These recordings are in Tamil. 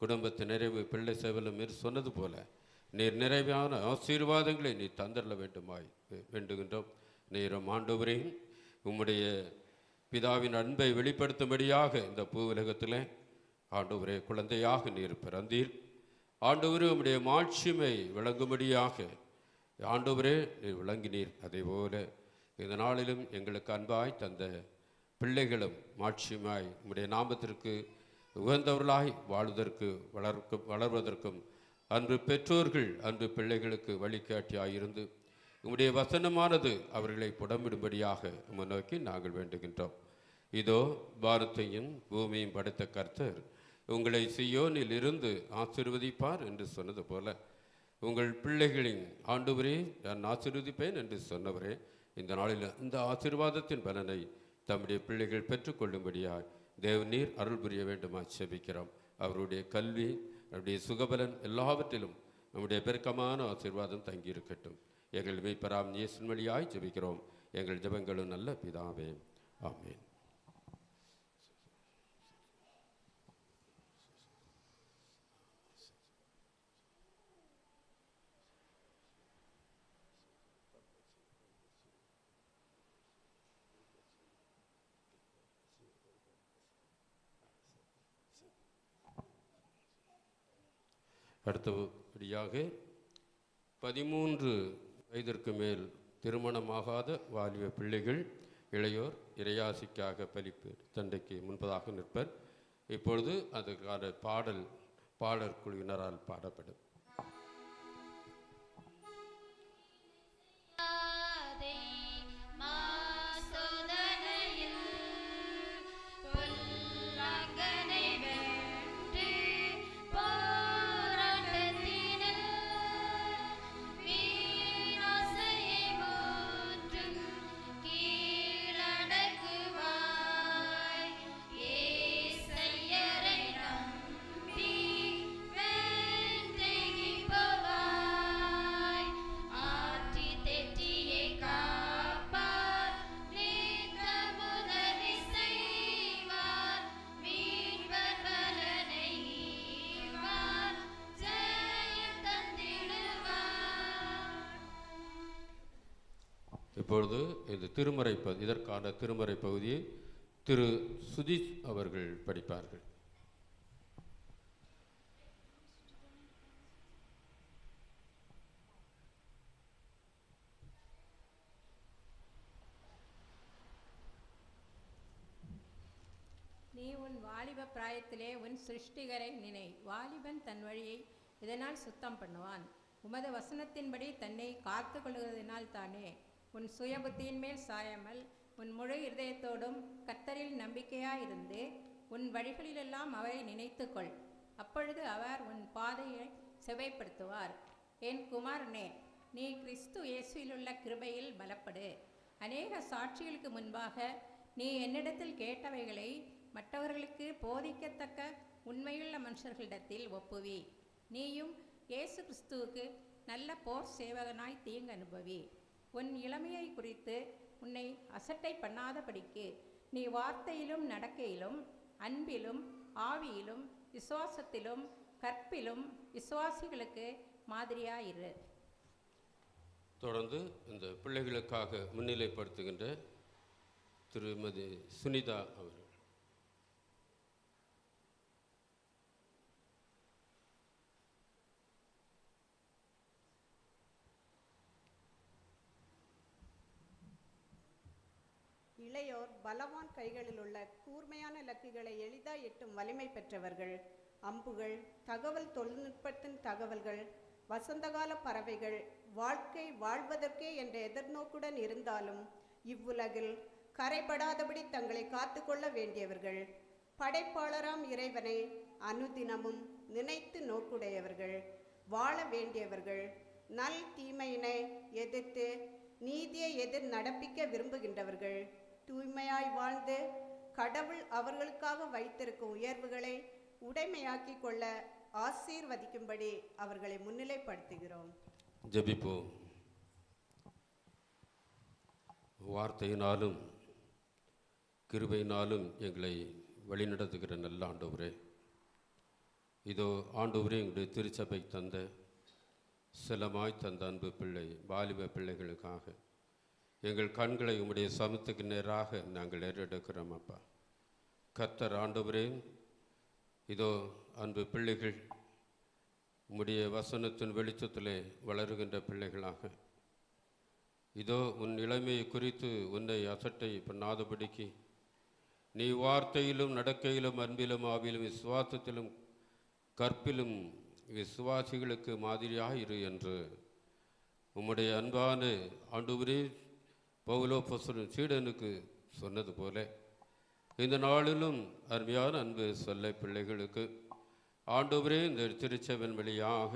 குடும்பத்து நிறைவு பிள்ளை சேவலும் சொன்னது போல நீர் நிறைவான ஆசீர்வாதங்களை நீ தந்தரல வேண்டுமாய் வே- வேண்டுகின்றோம். நீரும் ஆண்டவரையும் உம்முடைய பிதாவின் அன்பை வெளிப்படுத்தும்படியாக இந்த பூ உலகத்திலே ஆண்டவரே குழந்தையாக நீர் பிறந்தீர். ஆண்டவரே உம்முடைய மாட்சிமை விளங்கும்படியாக ஆண்டவரே நீர் விளங்கினீர். அதே போல இந்த நாளிலும் எங்களுக்கு அன்பாய் தந்த பிள்ளைகளும் மாட்சியுமாய் உம்முடைய நாமத்திற்கு உகந்தவர்களாய் வாழ்வதற்கு வளர்க்கு வளர்வதற்கும் அன்று பெற்றோர்கள் அன்று பிள்ளைகளுக்கு வழிகாட்டியாயிருந்து உம்முடைய வசனமானது அவர்களை புடமிடும்படியாக உம்மை நோக்கி நாங்கள் வேண்டுகின்றோம். இதோ பாரத்தையும் பூமியும் படைத்த கர்த்தர் உங்களை சியோனில் இருந்து ஆசிர்வதிப்பார் என்று சொன்னது போல உங்கள் பிள்ளைகளின் ஆண்டுவரே நான் ஆசிர்வதிப்பேன் என்று சொன்னவரே இந்த நாளில் இந்த ஆசீர்வாதத்தின் பலனை தம்முடைய பிள்ளைகள் பெற்றுக்கொள்ளும்படியாய் தேவநீர் அருள் புரிய வேண்டுமா செபிக்கிறோம். அவருடைய கல்வி அவருடைய சுகபலன் எல்லாவற்றிலும் நம்முடைய பெருக்கமான ஆசீர்வாதம் தங்கியிருக்கட்டும். எங்கள் மெய்ப்பராம் இயேசன் வழியாய் ஜெபிக்கிறோம். எங்கள் ஜெபங்களும் நல்ல பிதாவே. ஆமேன். அடுத்தபடியாக பதிமூன்று வயதிற்கு மேல் திருமணமாகாத வாலிப பிள்ளைகள் இளையோர் இறையாசிக்காக பலிப்பு தண்டைக்கு முன்பதாக நிற்பர். இப்பொழுது அதுக்கான பாடல் பாடற் குழுவினரால் பாடப்படும். இப்பொழுது இந்த திருமறை ப இதற்கான திருமறை பகுதியை திரு சுதீஷ் அவர்கள் படிப்பார்கள். நீ உன் வாலிப பிராயத்திலே உன் சிருஷ்டிகரை நினை. வாலிபன் தன் வழியை இதனால் சுத்தம் பண்ணுவான். உமது வசனத்தின்படி தன்னை காத்து கொள்கிறதினால் தானே உன் சுய புத்தியின் மேல் சாயாமல் உன் முழு இருதயத்தோடும் கத்தரில் நம்பிக்கையாயிருந்து உன் வழிகளிலெல்லாம் அவரை நினைத்துக்கொள். அப்பொழுது அவர் உன் பாதையை செவைப்படுத்துவார். என் குமாரனே நீ கிறிஸ்து இயேசுவிலுள்ள கிருபையில் பலப்படு. அநேக சாட்சிகளுக்கு முன்பாக நீ என்னிடத்தில் கேட்டவைகளை மற்றவர்களுக்கு போதிக்கத்தக்க உண்மையுள்ள மனுஷர்களிடத்தில் ஒப்புவி. நீயும் இயேசு கிறிஸ்துவுக்கு நல்ல போர் சேவகனாய் தீங்கு அனுபவி. உன் இளமையை குறித்து உன்னை அசட்டை பண்ணாதபடிக்கு நீ வார்த்தையிலும் நடக்கையிலும் அன்பிலும் ஆவியிலும் விசுவாசத்திலும் கற்பிலும் விசுவாசிகளுக்கு மாதிரியாயிரு. தொடர்ந்து இந்த பிள்ளைகளுக்காக முன்னிலைப்படுத்துகின்ற திருமதி சுனிதா அவர்கள் இளையோர் பலவான் கைகளில் உள்ள கூர்மையான இலக்குகளை எளிதாக எட்டும் வலிமை பெற்றவர்கள். அம்புகள் தகவல் தொழில்நுட்பத்தின் தகவல்கள் வசந்தகால பறவைகள் வாழ்க்கை வாழ்வதற்கே என்ற எதிர்நோக்குடன் இருந்தாலும் இவ்வுலகில் கரைபடாதபடி தங்களை காத்து கொள்ள வேண்டியவர்கள். படைப்பாளராம் இறைவனை அனுதினமும் நினைத்து நோக்குடையவர்கள். வாழ வேண்டியவர்கள். நல் தீமையினை எதிர்த்து நீதியை எதிர் நடப்பிக்க விரும்புகின்றவர்கள். தூய்மையாய் வாழ்ந்து கடவுள் அவர்களுக்காக வைத்திருக்கும் உயர்வுகளை உடைமையாக்கி கொள்ள ஆசீர்வதிக்கும்படி அவர்களை முன்னிலைப்படுத்துகிறோம். ஜபிப்போம் வார்த்தையினாலும் கிருபையினாலும் எங்களை வழிநடத்துகிற நல்ல ஆண்டவரே இதோ ஆண்டவரே எங்களுடைய திருச்சபை தந்த சிலமாய் தந்த அன்பு பிள்ளை வாலிப பிள்ளைகளுக்காக எங்கள் கண்களை உம்முடைய சமத்துக்கு நேராக நாங்கள் ஏறெடுக்கிறோம் அப்பா. கர்த்தர் ஆண்டவரே இதோ அன்பு பிள்ளைகள் உம்முடைய வசனத்தின் வெளிச்சத்திலே வளருகின்ற பிள்ளைகளாக. இதோ உன் இளமையை குறித்து உன்னை அசட்டை பண்ணாதபடிக்கு நீ வார்த்தையிலும் நடக்கையிலும் அன்பிலும் ஆவிலும் விசுவாசத்திலும் கற்பிலும் விசுவாசிகளுக்கு மாதிரியாக இரு என்று உம்முடைய அன்பான ஆண்டுவரே பௌலோபசரன் சீடனுக்கு சொன்னது போல இந்த நாளிலும் அருமையான அன்பு சொல்ல பிள்ளைகளுக்கு ஆண்டவரே இந்த திருச்செவன் வழியாக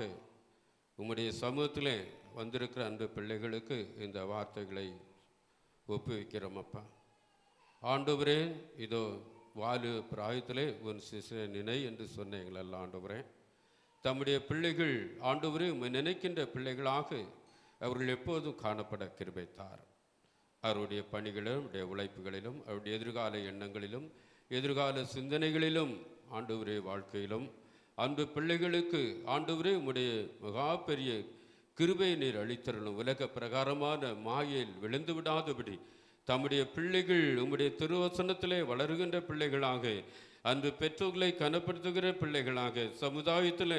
உம்முடைய சமூகத்தில் வந்திருக்கிற அன்பு பிள்ளைகளுக்கு இந்த வார்த்தைகளை ஒப்புவிக்கிறோம் அப்பா ஆண்டவரே இதோ வாலு பிராயத்திலே உன் சிசு நினை என்று சொன்னீங்களல்ல ஆண்டவரே. தம்முடைய பிள்ளைகள் ஆண்டவரே உம்மை நினைக்கின்ற பிள்ளைகளாக அவர்கள் எப்போதும் காணப்பட கிருபைத்தார் அவருடைய பணிகளிலும் அவருடைய உழைப்புகளிலும் அவருடைய எதிர்கால எண்ணங்களிலும் எதிர்கால சிந்தனைகளிலும் ஆண்டவரே வாழ்க்கையிலும் அன்பு பிள்ளைகளுக்கு ஆண்டவரே உம்முடைய மகா பெரிய கிருபை நீர் அளித்தரணும் உலக பிரகாரமான மாயில் விழுந்து விடாதபடி தம்முடைய பிள்ளைகள் உம்முடைய திருவசனத்திலே வளருகின்ற பிள்ளைகளாக அன்று பெற்றோர்களை கனப்படுத்துகிற பிள்ளைகளாக சமுதாயத்தில்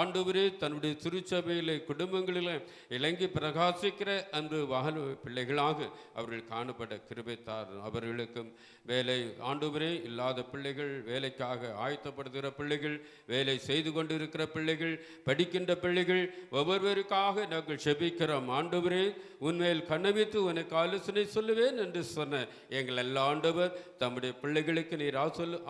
ஆண்டவரே தன்னுடைய திருச்சபையில் குடும்பங்களில் இலங்கி பிரகாசிக்கிற அன்று வாகன பிள்ளைகளாக அவர்கள் காணப்பட கிருபைத்தார். அவர்களுக்கும் வேலை ஆண்டவரே இல்லாத பிள்ளைகள் வேலைக்காக ஆயத்தப்படுத்துகிற பிள்ளைகள் வேலை செய்து கொண்டிருக்கிற பிள்ளைகள் படிக்கின்ற பிள்ளைகள் ஒவ்வொருவருக்காக நாங்கள் செபிக்கிறோம். ஆண்டவரே உன்மேல் கண்ணவித்து உனக்கு ஆலோசனை சொல்லுவேன் என்று சொன்ன எங்கள் எல்லா ஆண்டவர் தம்முடைய பிள்ளைகளுக்கு நீர்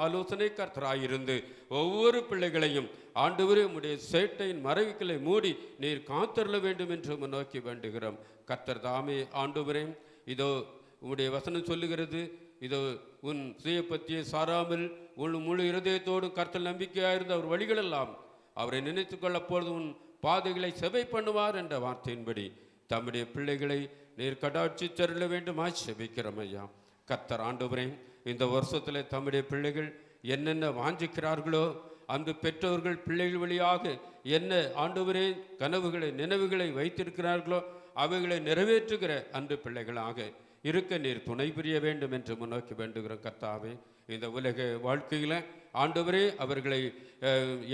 ஆலோசனை ஆலோசனை கர்த்தராயிருந்து ஒவ்வொரு பிள்ளைகளையும் ஆண்டவரே உம்முடைய சேட்டையின் மறைவுகளை மூடி நீர் காத்தருள வேண்டும் என்று நோக்கி வேண்டுகிறோம். கர்த்தர் தாமே ஆண்டவரே இதோ உம்முடைய வசனம் சொல்லுகிறது. இதோ உன் சுய பற்றியை சாராமல் உன் முழு இருதயத்தோடும் கர்த்தர் நம்பிக்கையாயிருந்த அவர் வழிகளெல்லாம் அவரை நினைத்து கொள்ளப்போது உன் பாதைகளை செவை பண்ணுவார் என்ற வார்த்தையின்படி தம்முடைய பிள்ளைகளை நீர் கடாட்சி தருள வேண்டுமா. செபிக்கிறோம் ஐயா. கத்தர் ஆண்டவரே இந்த வருஷத்தில் தம்முடைய பிள்ளைகள் என்னென்ன வாஞ்சிக்கிறார்களோ அந்த பெற்றோர்கள் பிள்ளைகள் வழியாக என்ன ஆண்டவரே கனவுகளை நினைவுகளை வைத்திருக்கிறார்களோ அவைகளை நிறைவேற்றுகிற அன்று பிள்ளைகளாக இருக்க நீர் துணை புரிய வேண்டும் என்று முன்னோக்கி வேண்டுகிறோம் கர்த்தாவே. இந்த உலக வாழ்க்கையில் ஆண்டவரே அவர்களை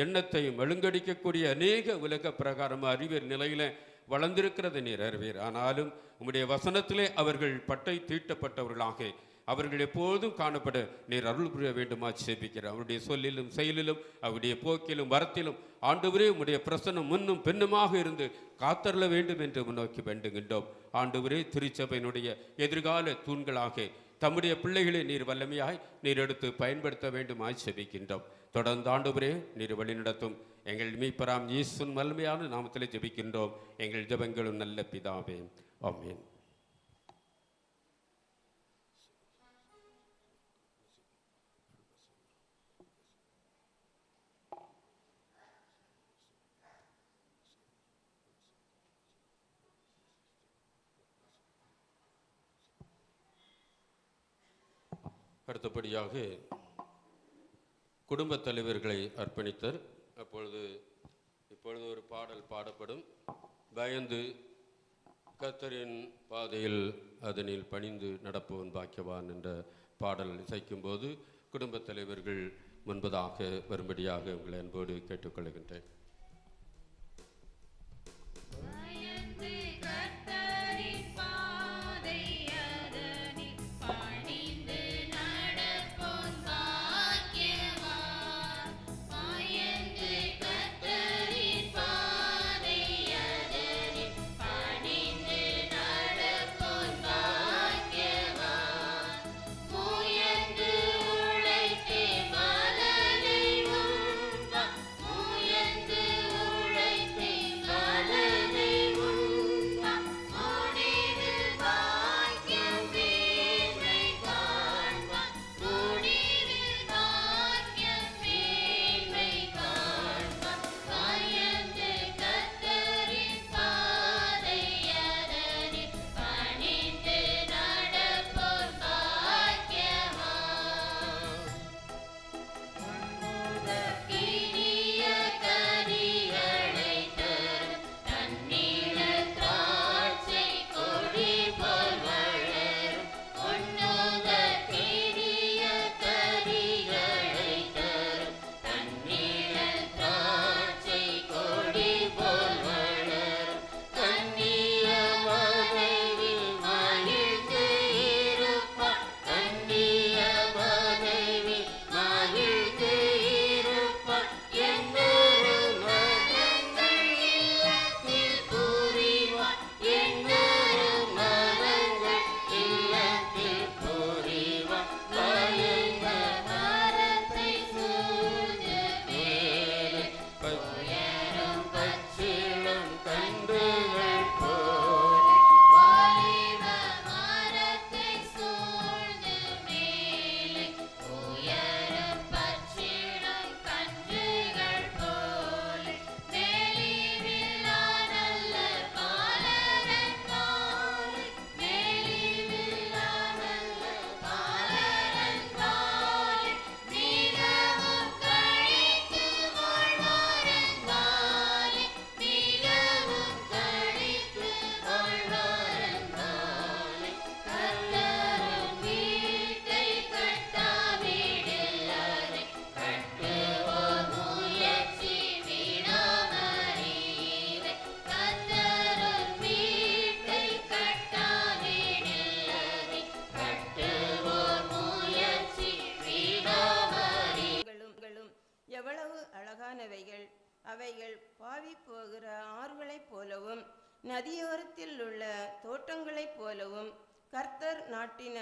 எண்ணத்தை மழுங்கடிக்கக்கூடிய அநேக உலக பிரகாரம் அறிவியல் நிலையில் வளர்ந்திருக்கிறது நீர் அறிவீர். ஆனாலும் உம்முடைய வசனத்திலே அவர்கள் பட்டை தீட்டப்பட்டவர்களாக அவர்கள் எப்போதும் காணப்பட நீர் அருள் புரிய வேண்டுமா? சேபிக்கிறார் அவருடைய சொல்லிலும் செயலிலும் அவருடைய போக்கிலும் வரத்திலும் ஆண்டவரே உம்முடைய பிரசனம் முன்னும் பின்னுமாக இருந்து காத்தருள வேண்டும் என்று முன்னோக்கி வேண்டுகின்றோம். ஆண்டவரே திருச்சபையினுடைய எதிர்கால தூண்களாக தம்முடைய பிள்ளைகளை நீர் வல்லமையாய் நீர் எடுத்து பயன்படுத்த வேண்டுமாய் செபிக்கின்றோம் தொடர்ந்து ஆண்டுபுரே நீர் வழிநடத்தும் எங்கள் மீப்பராம் இயேசுவின் வல்லமையான நாமத்திலே ஜெபிக்கின்றோம். எங்கள் ஜெபங்களும் நல்ல பிதாவே. ஆமீன். அடுத்தபடியாக குடும்பத் தலைவர்களை அர்ப்பணித்தர். அப்பொழுது இப்பொழுது ஒரு பாடல் பாடப்படும். பயந்து கத்தரின் பாதையில் அதனில் பணிந்து நடப்பவன் பாக்கியவான் என்ற பாடல் இசைக்கும்போது குடும்பத் தலைவர்கள் முன்பதாக வரும்படியாக உங்களை அன்போடு கேட்டுக்கொள்கின்றேன். நதியோரத்தில் உள்ள தோட்டங்களைப் போலவும் கர்த்தர் நாட்டின